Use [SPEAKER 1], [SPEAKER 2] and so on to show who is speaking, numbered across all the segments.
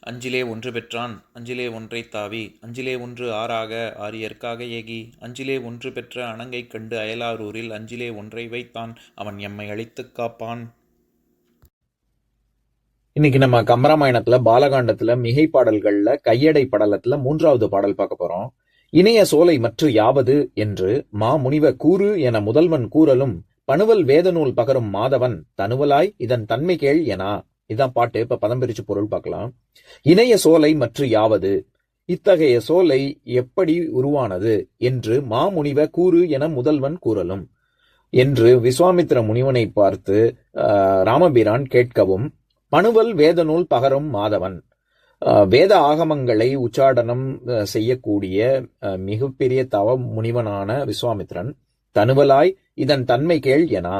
[SPEAKER 1] அஞ்சிலே ஒன்று பெற்றான் அஞ்சிலே ஒன்றை தாவி அஞ்சிலே ஒன்று ஆறாக ஆரியற்காக ஏகி அஞ்சிலே ஒன்று பெற்ற அணங்கை கண்டு அயலாரூரில் அஞ்சிலே ஒன்றை வைத்தான் அவன் எம்மை அழித்துக் காப்பான்.
[SPEAKER 2] இன்னைக்கு நம்ம கம்பராமாயணத்துல பாலகாண்டத்துல மிகை பாடல்கள்ல கையடை படலத்துல மூன்றாவது பாடல் பார்க்க போறோம். இணைய சோலை மற்ற யாவது என்று மா முனிவ கூறு என முதல்வன் கூறலும் பணுவல் வேதநூல் பகரும் மாதவன் தனுவலாய் இதன் தன்மை கேள் எனா இதான் பாட்டு. இப்ப பதம் பிரிச்சு பொருள் பார்க்கலாம். இணைய சோலை மற்ற யாவது? இத்தகைய சோலை எப்படி உருவானது? என்று மாமுனிவ கூறு என முதல்வன் கூறலும். என்று விஸ்வாமித்திர முனிவனை பார்த்து ராமபிரான் கேட்கவும் பணுவல் வேதநூல் பகரும் மாதவன். வேத ஆகமங்களை உச்சாடனம் செய்யக்கூடிய மிகப்பெரிய தவ முனிவனான விஸ்வாமித்திரன். தனுவலாய் இதன் தன்மை கேள் எனா?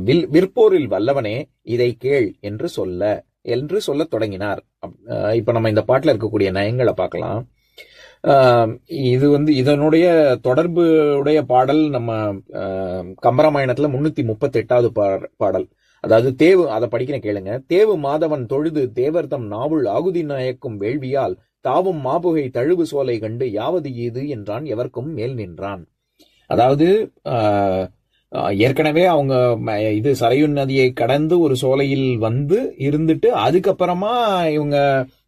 [SPEAKER 2] வில் விற்போரில் வல்லவனே இதை கேள் என்று சொல்ல என்று சொல்லத் தொடங்கினார். அப்- அஹ், இப்ப நம்ம இந்த பாட்டில் இருக்கக்கூடிய நயங்களை பார்க்கலாம். இது வந்து இதனுடைய தொடர்பு உடைய பாடல் நம்ம கம்பராமாயணத்துல முன்னூத்தி முப்பத்தி எட்டாவது பாடல். அதாவது தேவு அதை படிக்கிறேன் கேளுங்க. தேவு மாதவன் தொழுது தேவர்தம் நாவுள் ஆகுதி நாயக்கும் வேள்வியால் தாவும் மாபுகை தழுவு சோலை கண்டு யாவது இது என்றான் எவர்க்கும் மேல் நின்றான். அதாவது ஆஹ், ஏற்கனவே அவங்க ம- இது சரையுன் நதியை கடந்து ஒரு சோலையில் வந்து இருந்துட்டு அதுக்கப்புறமா இவங்க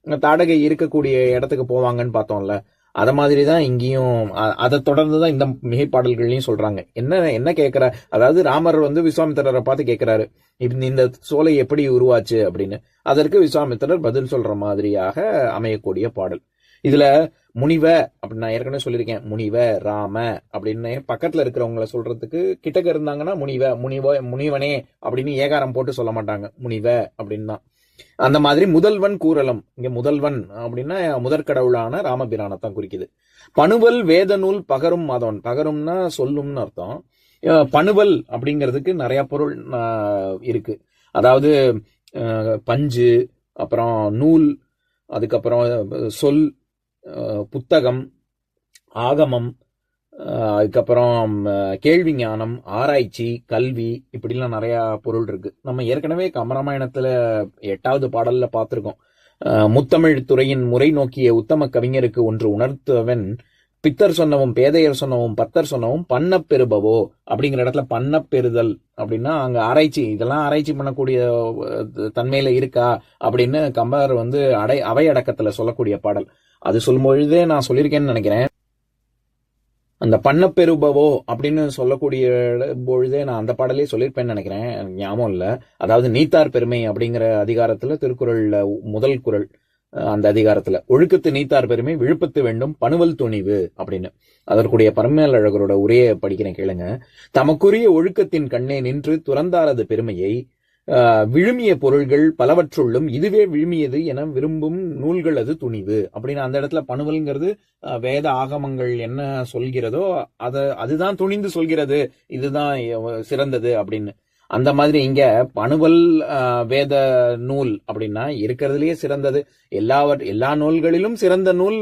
[SPEAKER 2] தாடகை இருக்கக்கூடிய இடத்துக்கு போவாங்கன்னு பார்த்தோம்ல. அத மாதிரி தான் இங்கேயும் அதை தொடர்ந்து தான் இந்த மிகைப்பாடல்கள்லையும் சொல்றாங்க. என்ன என்ன கேட்கிற அதாவது ராமர் வந்து விஸ்வாமித்திரரை பார்த்து கேட்கிறாரு இந்த சோலை எப்படி உருவாச்சு அப்படின்னு. அதற்கு விஸ்வாமித்திரர் பதில் சொல்ற மாதிரியாக அமையக்கூடிய பாடல். இதுல முனிவ அப்படின்னு நான் ஏற்கனவே சொல்லியிருக்கேன். முனிவ ராம அப்படின்னு பக்கத்துல இருக்கிறவங்கள சொல்றதுக்கு கிட்டக்க இருந்தாங்கன்னா முனிவ முனிவ முனிவனே அப்படின்னு ஏகாரம் போட்டு சொல்ல மாட்டாங்க. முனிவ அப்படின்னு தான். அந்த மாதிரி முதல்வன் கூறலம். இங்க முதல்வன் அப்படின்னா முதற்கடவுளான ராமபிரானத்தான் குறிக்குது. பணுவல் வேதநூல் பகரும் மாதவன். பகரும்னா சொல்லும்னு அர்த்தம். பனுவல் பணுவல் அப்படிங்கிறதுக்கு நிறைய பொருள் இருக்கு. அதாவது பஞ்சு அப்புறம் நூல் அதுக்கப்புறம் சொல் புத்தகம் ஆகமம் அதுக்கப்புறம் கேள்வி ஞானம் ஆராய்ச்சி கல்வி இப்படிலாம் நிறையா பொருள் இருக்கு. நம்ம ஏற்கனவே கமராமாயணத்தில் எட்டாவது பாடலில் பார்த்துருக்கோம். முத்தமிழ் துறையின் முறை நோக்கிய உத்தம கவிஞருக்கு ஒன்று உணர்த்துவன் பித்தர் சொன்னவும் பேதையர் சொன்னவும் பத்தர் சொன்னவும் பண்ணப் பெறுபவோ? அப்படிங்கிற இடத்துல பண்ணப் பெறுதல் அப்படின்னா அங்க ஆராய்ச்சி இதெல்லாம் ஆராய்ச்சி பண்ணக்கூடிய தன்மையில இருக்கா? அப்படின்னு கம்பர் வந்து அடை அவை அடக்கத்துல சொல்லக்கூடிய பாடல். அது சொல்லும் பொழுதே நான் சொல்லியிருக்கேன்னு நினைக்கிறேன். அந்த பண்ணப் பெறுபவோ? அப்படின்னு சொல்லக்கூடிய பொழுதே நான் அந்த பாடலே சொல்லியிருப்பேன்னு நினைக்கிறேன். ஞாபகம் இல்லை. அதாவது நீத்தார் பெருமை அப்படிங்கிற அதிகாரத்துல திருக்குறளில் முதல் குரல். அந்த அதிகாரத்துல ஒழுக்கத்து நீத்தார் பெருமை விழுப்பத்து வேண்டும் பணுவல் துணிவு அப்படின்னு. அதற்குடைய பரமேலழகரோட உரையை படிக்கிறேன் கேளுங்க. தமக்குரிய ஒழுக்கத்தின் கண்ணே நின்று துறந்தாரது பெருமையை ஆஹ், விழுமிய பொருள்கள் பலவற்றுள்ளும் இதுவே விழுமியது என விரும்பும் நூல்கள் அது துணிவு அப்படின்னு அந்த இடத்துல பணுவல்ங்கிறது வேத ஆகமங்கள் என்ன சொல்கிறதோ அத அதுதான் துணிந்து சொல்கிறது இதுதான் சிறந்தது அப்படின்னு. அந்த மாதிரி இங்க பணுவல் ஆஹ், வேத நூல் அப்படின்னா இருக்கிறதுலயே சிறந்தது. எல்லாவற் எல்லா நூல்களிலும் சிறந்த நூல்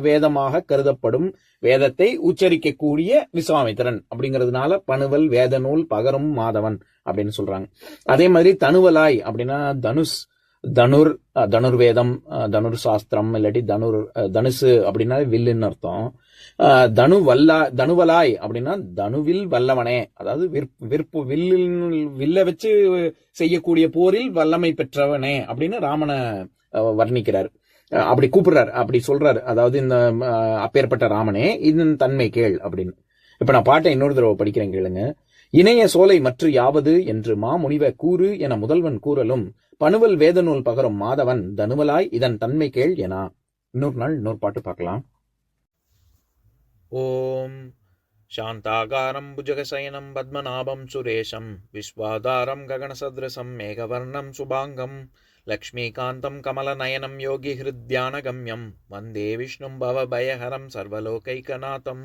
[SPEAKER 2] வேதமாக கருதப்படும் வேதத்தை உச்சரிக்கக்கூடிய விஸ்வாமித்திரன் அப்படிங்கிறதுனால பணுவல் வேத நூல் பகரும் மாதவன் அப்படின்னு சொல்றாங்க. அதே மாதிரி தனுவலாய் அப்படின்னா தனுஷ் தனுர் தனுர்வேதம் தனுர் சாஸ்திரம் இல்லாட்டி தனுர் தனுசு அப்படின்னா வில்லுன்னு அர்த்தம். தனு வல்லா தனுவலாய் அப்படின்னா தனுவில் வல்லவனே. அதாவது விற்பு வில்லில் வில்ல வச்சு செய்யக்கூடிய போரில் வல்லமை பெற்றவனே அப்படின்னு ராமனை வர்ணிக்கிறார். அப்படி கூப்பிடுறாரு அப்படி சொல்றாரு. அதாவது இந்த அப்பேற்பட்ட ராமனே இதன் தன்மை கேள் அப்படின்னு. இப்ப நான் பாட்டை இன்னொரு தடவை படிக்கிறேன் கேளுங்க. இணைய சோலை மற்ற யாவது? என்று மாமுனிவ கூறு என முதல்வன் கூறலும் பணுவல் வேதநூல் பகரும் மாதவன் தனுவலாய் இதன் தன்மை கேள் எனா. இன்னொரு நாள் இன்னொரு பாட்டு பார்க்கலாம்.
[SPEAKER 1] ஓம் சாந்தாகாரம் புஜகசயனம் பத்மநாபம் சுரேஷம் விஸ்வாதாரம் ககனசத்ரசம் மேகவர்ணம் சுபாங்கம் லக்ஷ்மீகாந்தம் கமலநயனம் யோகி ஹிருத்யானகம்யம் வந்தே விஷ்ணும் பவபயஹரம் சர்வலோகைகநாதம்.